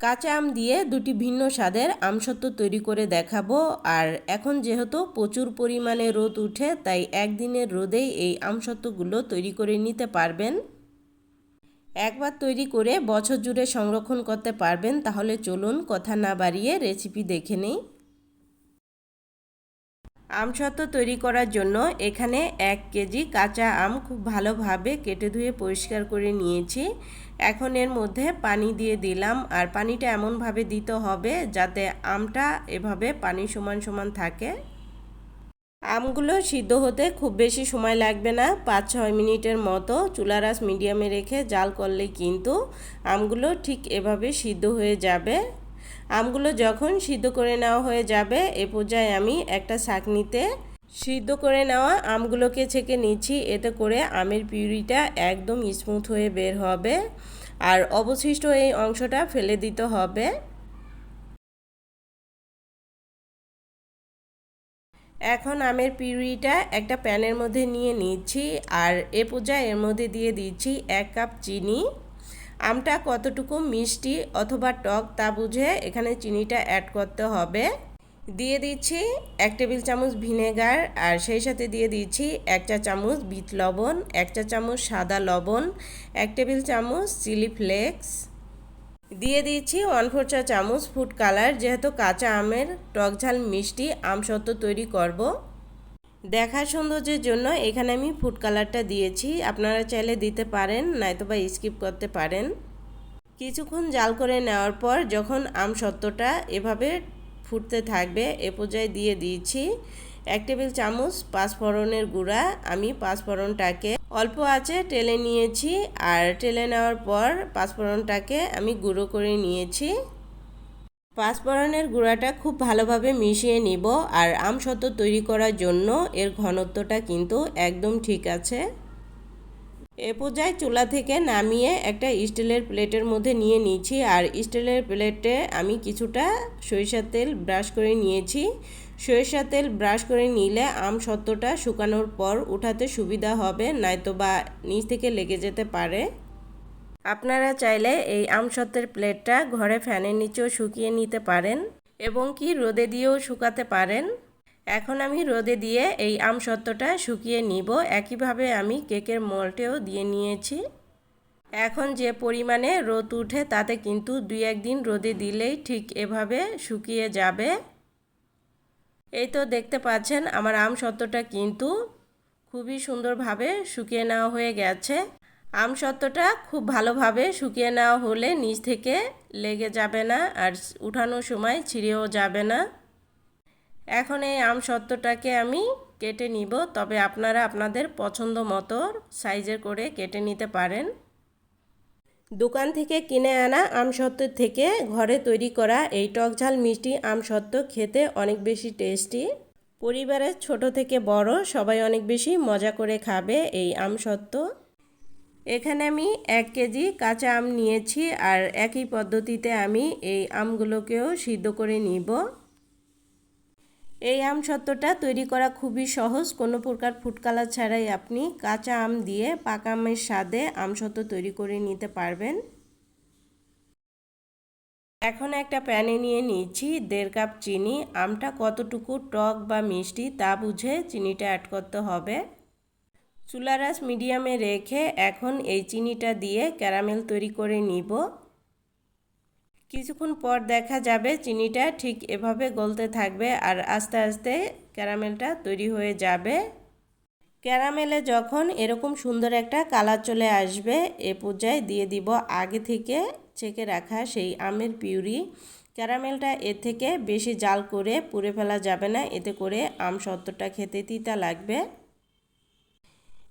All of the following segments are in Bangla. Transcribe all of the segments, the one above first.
কাঁচা আম দিয়ে দুটি ভিন্ন স্বাদের আমসত্ত্ব তৈরি করে দেখাবো। আর এখন যেহেতু প্রচুর পরিমাণে রোদ উঠে, তাই একদিনের রোদেই এই আমসত্ত্বগুলো তৈরি করে নিতে পারবেন। একবার তৈরি করে বছর জুড়ে সংরক্ষণ করতে পারবেন। তাহলে চলুন কথা না বাড়িয়ে রেসিপি দেখে নিই। আমসত্ত্ব তৈরি করার জন্য এখানে এক কেজি কাঁচা আম খুব ভালোভাবে কেটে ধুয়ে পরিষ্কার করে নিয়েছি। এখন এর মধ্যে পানি দিয়ে দিলাম আর পানিটা এমনভাবে দিতে হবে যাতে আমটা এভাবে পানি সমান সমান থাকে। আমগুলো সিদ্ধ হতে খুব বেশি সময় লাগবে না পাঁচ ছয় মিনিটের মতো চুলারাস মিডিয়ামে রেখে জাল করলে কিন্তু আমগুলো ঠিক এভাবে সিদ্ধ হয়ে যাবে। আমগুলো যখন সিদ্ধ করে নেওয়া হয়ে যাবে, এ পর্যায়ে আমি একটা শাকনিতে সিদ্ধ করে নেওয়া আমগুলোকে ছেঁকে নিচ্ছি। এতে করে আমের পিউরিটা একদম স্মুথ হয়ে বের হবে আর অবশিষ্ট এই অংশটা ফেলে দিতে হবে। এখন আমের পিউরিটা একটা প্যানের মধ্যে নিয়ে নিচ্ছি আর এ পূজা এর মধ্যে দিয়ে দিচ্ছি এক কাপ চিনি। আমটা কতটুকু মিষ্টি অথবা টক তা বুঝে এখানে চিনিটা অ্যাড করতে হবে। দিয়ে দিচ্ছি এক টেবিল চামচ ভিনেগার আর সেই সাথে দিয়ে দিচ্ছি এক চা চামচ বিট লবণ, এক চা চামচ সাদা লবণ, এক টেবিল চামচ চিলি ফ্লেক্স। দিয়ে দিচ্ছি ওয়ান ফোর চা চামচ ফুড কালার, যেহেতু কাঁচা আমের টক ঝাল মিষ্টি, আম সত্ত্ব তৈরি করব। দেখার সৌন্দর্যের জন্য এখানে আমি ফুড কালারটা দিয়েছি। আপনারা চাইলে দিতে পারেন, নয়তো বা স্কিপ করতে পারেন। কিছুক্ষণ জাল করে নেওয়ার পর যখন আম সত্ত্বটা এভাবে ফুটতে থাকবে, এ পর্যায়ে দিয়ে দিয়েছি এক টেবিল চামচ পাঁচফোড়নের গুঁড়া। আমি পাঁচফোড়নটাকে অল্প আছে টেলে নিয়েছি, আর টেলে নেওয়ার পর পাঁচফোড়নটাকে আমি গুঁড়ো করে নিয়েছি। পাঁচফোড়নের গুঁড়াটা খুব ভালোভাবে মিশিয়ে নিব আর আম সত্ত্ব তৈরি করার জন্য এর ঘনত্বটা কিন্তু একদম ঠিক আছে। এ পর্যায়ে চুলা থেকে নামিয়ে একটা স্টিলের প্লেটের মধ্যে নিয়ে নিয়েছি আর স্টিলের প্লেটে আমি কিছুটা সরিষার তেল ব্রাশ করে নিয়েছি। সরিষার তেল ব্রাশ করে নিলে আম সত্ত্বটা শুকানোর পর উঠাতে সুবিধা হবে নয়তো বা নিচ থেকে লেগে যেতে পারে। আপনারা চাইলে এই আমসত্ত্বের প্লেটটা ঘরে ফ্যানের নিচেও শুকিয়ে নিতে পারেন এবং কি রোদে দিয়েও শুকাতে পারেন। এখন আমি রোদে দিয়ে এই আমসত্ত্বটা শুকিয়ে নিব। একইভাবে আমি কেকের মলটেও দিয়ে নিয়েছি। এখন যে পরিমাণে রোদ উঠে তাতে কিন্তু দুই একদিন রোদে দিলেই ঠিক এভাবে শুকিয়ে যাবে। এই তো দেখতে পাচ্ছেন, আমার আম সত্ত্বটা কিন্তু খুবই সুন্দরভাবে শুকিয়ে নেওয়া হয়ে গেছে। আম সত্ত্বটা খুব ভালোভাবে শুকিয়ে নেওয়া হলে নিচ থেকে লেগে যাবে না আর উঠানোর সময় ছিঁড়েও যাবে না। এখন এই আম সত্ত্বটাকে আমি কেটে নিব, তবে আপনারা আপনাদের পছন্দ মতো সাইজের করে কেটে নিতে পারেন। দোকান থেকে কিনে আনা আমসত্ত্ব থেকে ঘরে তৈরি করা এই টকঝাল মিষ্টি আম আমসত্ত্ব খেতে অনেক বেশি টেস্টি। পরিবারের ছোট থেকে বড় সবাই অনেক বেশি মজা করে খাবে এই আমসত্ত্ব এখানে আমি এক কেজি কাঁচা আম নিয়েছি আর একই পদ্ধতিতে আমি এই আমগুলোকেও সিদ্ধ করে নিব। এই আম সত্ত্বটা তৈরি করা খুবই সহজ। কোনো প্রকার ফুড কালার ছাড়াই আপনি কাঁচা আম দিয়ে পাকা আমের স্বাদে আম সত্ত্ব তৈরি করে নিতে পারবেন। এখন একটা প্যানে নিয়ে নিয়েছি দেড় কাপ চিনি। আমটা কতটুকু টক বা মিষ্টি তা বুঝে চিনিটা অ্যাড করতে হবে। চুলারাস মিডিয়ামে রেখে এখন এই চিনিটা দিয়ে ক্যারামেল তৈরি করে নিব। কিছুক্ষণ পর দেখা যাবে চিনিটা ঠিক এভাবে গলতে থাকবে আর আস্তে আস্তে ক্যারামেলটা তৈরি হয়ে যাবে। ক্যারামেলে যখন এরকম সুন্দর একটা কালার চলে আসবে, এ পর্যায়ে দিয়ে দিব আগে থেকে চেকে রাখা সেই আমের পিউরি। ক্যারামেলটা এর থেকে বেশি জাল করে পুড়ে ফেলা যাবে না, এতে করে আম সত্তরটা খেতে তিতা লাগবে।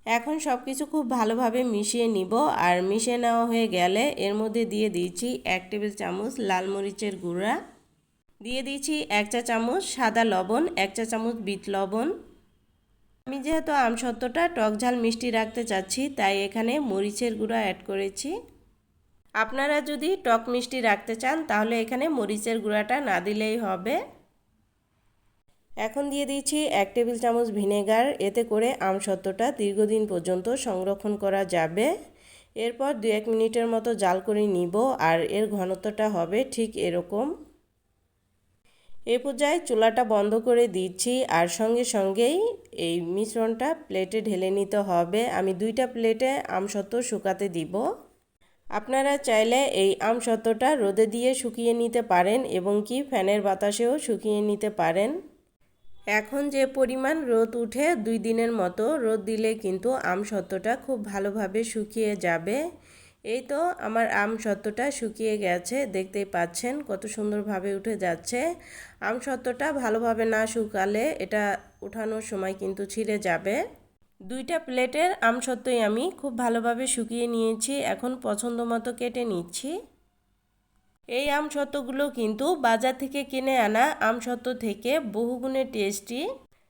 এখন সব কিছু খুব ভালোভাবে মিশিয়ে নিব। আর মিশিয়ে নেওয়া হয়ে গেলে এর মধ্যে দিয়ে দিয়েছি এক টেবিল চামচ লাল মরিচের গুঁড়া। দিয়ে দিয়েছি এক চা চামচ সাদা লবণ, এক চা চামচ বিট লবণ। আমি যেহেতু আমসত্ত্বটা টক ঝাল মিষ্টি রাখতে চাচ্ছি, তাই এখানে মরিচের গুঁড়া অ্যাড করেছি। আপনারা যদি টক মিষ্টি রাখতে চান, তাহলে এখানে মরিচের গুঁড়াটা না দিলেই হবে। এখন দিয়ে দিচ্ছি এক টেবিল চামচ ভিনেগার। এতে করে আমসত্ত্বটা দীর্ঘদিন পর্যন্ত সংরক্ষণ করা যাবে। এরপর দু এক মিনিটের মতো জাল করে নিব আর এর ঘনত্বটা হবে ঠিক এরকম। এ পর্যায়ে চুলাটা বন্ধ করে দিচ্ছি আর সঙ্গে সঙ্গেই এই মিশ্রণটা প্লেটে ঢেলে নিতে হবে। আমি দুইটা প্লেটে আমসত্ত্ব শুকাতে দিব। আপনারা চাইলে এই আমসত্ত্বটা রোদে দিয়ে শুকিয়ে নিতে পারেন এবং কি ফ্যানের বাতাসেও শুকিয়ে নিতে পারেন। এখন যে পরিমাণ রোদ উঠে দুই দিনের মতো, রোদ দিলে কিন্তু আম সত্যটা খুব ভালোভাবে শুকিয়ে যাবে। এই তো আমার আম সত্যটা শুকিয়ে গেছে, দেখতেই পাচ্ছেন কত সুন্দরভাবে উঠে যাচ্ছে। আম সত্যটা ভালোভাবে না শুকালে এটা উঠানোর সময় কিন্তু ছিঁড়ে যাবে। দুইটা প্লেটের আম সত্যই আমি খুব ভালোভাবে শুকিয়ে নিয়েছি, এখন পছন্দ মতো কেটে নিচ্ছি। এই আম সত্ত্বগুলো কিন্তু বাজার থেকে কিনে আনা আম সত্ত্ব থেকে বহুগুণে টেস্টি।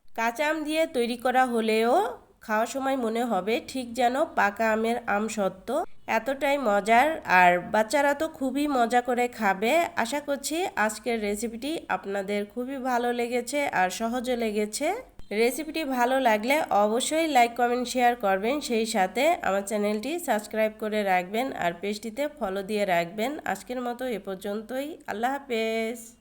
কাঁচা আম দিয়ে তৈরি করা হলেও খাওয়ার সময় মনে হবে ঠিক যেন পাকা আমের আম সত্ত্ব এতটাই মজার আর বাচ্চারা তো খুবই মজা করে খাবে। আশা করছি আজকের রেসিপিটি আপনাদের খুবই ভালো লেগেছে আর সহজে লেগেছে। রেসিপিটি ভালো লাগলে অবশ্যই লাইক, কমেন্ট, শেয়ার করবেন। সেই সাথে আমার চ্যানেলটি সাবস্ক্রাইব করে রাখবেন আর পেজটিতে ফলো দিয়ে রাখবেন। আজকের মতো এ পর্যন্তই। আল্লাহ হাফেজ।